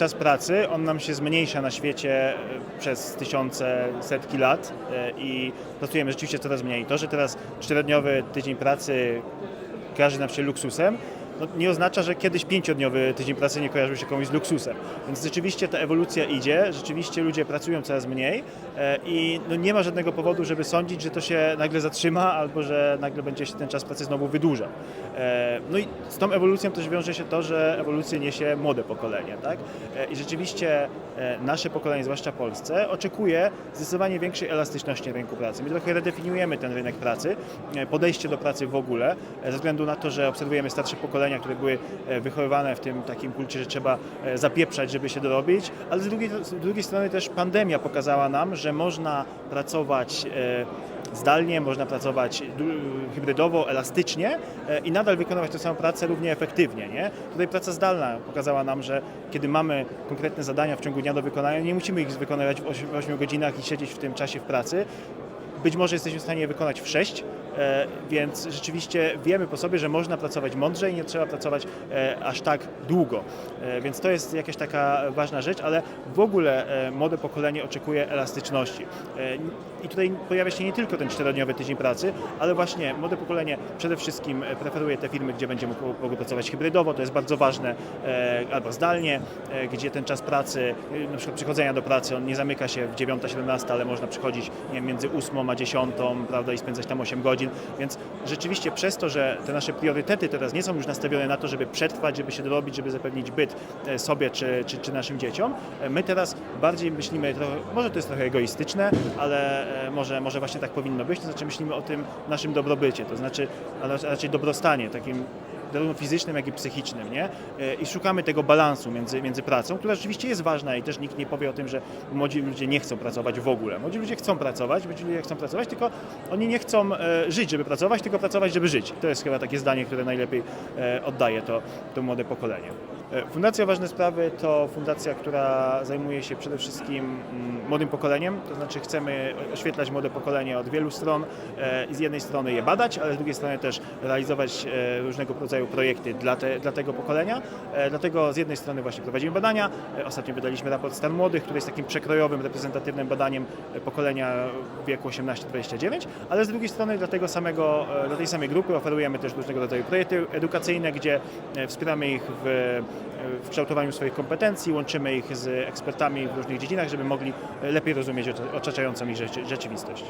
czas pracy, on nam się zmniejsza na świecie e, przez tysiące, setki lat e, i pracujemy rzeczywiście coraz mniej. To, że teraz czterodniowy tydzień pracy kojarzy nam się luksusem, no, nie oznacza, że kiedyś pięciodniowy tydzień pracy nie kojarzył się komuś z luksusem. Więc rzeczywiście ta ewolucja idzie, rzeczywiście ludzie pracują coraz mniej e, i no, nie ma żadnego powodu, żeby sądzić, że to się nagle zatrzyma albo że nagle będzie się ten czas pracy znowu wydłużał. E, No i z tą ewolucją też wiąże się to, że ewolucję niesie młode pokolenie. Tak? E, I rzeczywiście nasze pokolenie, zwłaszcza Polsce, oczekuje zdecydowanie większej elastyczności rynku pracy. My trochę redefiniujemy ten rynek pracy, podejście do pracy w ogóle, ze względu na to, że obserwujemy starsze pokolenia, które były e, wychowywane w tym takim kulcie, że trzeba e, zapieprzać, żeby się dorobić, ale z drugiej, z drugiej strony też pandemia pokazała nam, że można pracować e, zdalnie, można pracować hybrydowo, elastycznie i nadal wykonywać tę samą pracę równie efektywnie. Nie? Tutaj praca zdalna pokazała nam, że kiedy mamy konkretne zadania w ciągu dnia do wykonania, nie musimy ich wykonywać w 8 godzinach i siedzieć w tym czasie w pracy. Być może jesteśmy w stanie je wykonać w 6, e, więc rzeczywiście wiemy po sobie, że można pracować mądrzej, nie trzeba pracować e, aż tak długo. E, Więc to jest jakaś taka ważna rzecz, ale w ogóle e, młode pokolenie oczekuje elastyczności. E, I tutaj pojawia się nie tylko ten czterodniowy tydzień pracy, ale właśnie młode pokolenie przede wszystkim e, preferuje te firmy, gdzie będzie mógł pracować hybrydowo, to jest bardzo ważne, e, albo zdalnie, e, gdzie ten czas pracy, e, na przykład przychodzenia do pracy, on nie zamyka się w 9-17, ale można przychodzić nie wiem, między 8 a 10, prawda, i spędzać tam 8 godzin, więc rzeczywiście przez to, że te nasze priorytety teraz nie są już nastawione na to, żeby przetrwać, żeby się dorobić, żeby zapewnić byt e, sobie czy, czy, czy naszym dzieciom, e, my teraz bardziej myślimy, trochę, może to jest trochę egoistyczne, ale e, może, może właśnie tak powinno być, to znaczy myślimy o tym naszym dobrobycie, to znaczy a raczej dobrostanie, takim zarówno fizycznym, jak i psychicznym, nie? E, I szukamy tego balansu między, między pracą, która rzeczywiście jest ważna i też nikt nie powie o tym, że młodzi ludzie nie chcą pracować w ogóle. Młodzi ludzie chcą pracować, młodzi ludzie chcą pracować, tylko oni nie chcą e, żyć, żeby pracować, tylko pracować, żeby żyć. To jest chyba takie zdanie, które najlepiej e, oddaje to, to młode pokolenie. E, Fundacja Ważne Sprawy to fundacja, która zajmuje się przede wszystkim mm, młodym pokoleniem, to znaczy chcemy oświetlać młode pokolenie od wielu stron e, i z jednej strony je badać, ale z drugiej strony też realizować e, różnego rodzaju projekty dla, te, dla tego pokolenia. Dlatego z jednej strony właśnie prowadzimy badania, ostatnio wydaliśmy raport Stan Młodych, który jest takim przekrojowym, reprezentatywnym badaniem pokolenia w wieku 18-29, ale z drugiej strony dla tego samego, dla tej samej grupy oferujemy też różnego rodzaju projekty edukacyjne, gdzie wspieramy ich w, w kształtowaniu swoich kompetencji, łączymy ich z ekspertami w różnych dziedzinach, żeby mogli lepiej rozumieć otaczającą ich rzeczy- rzeczywistość.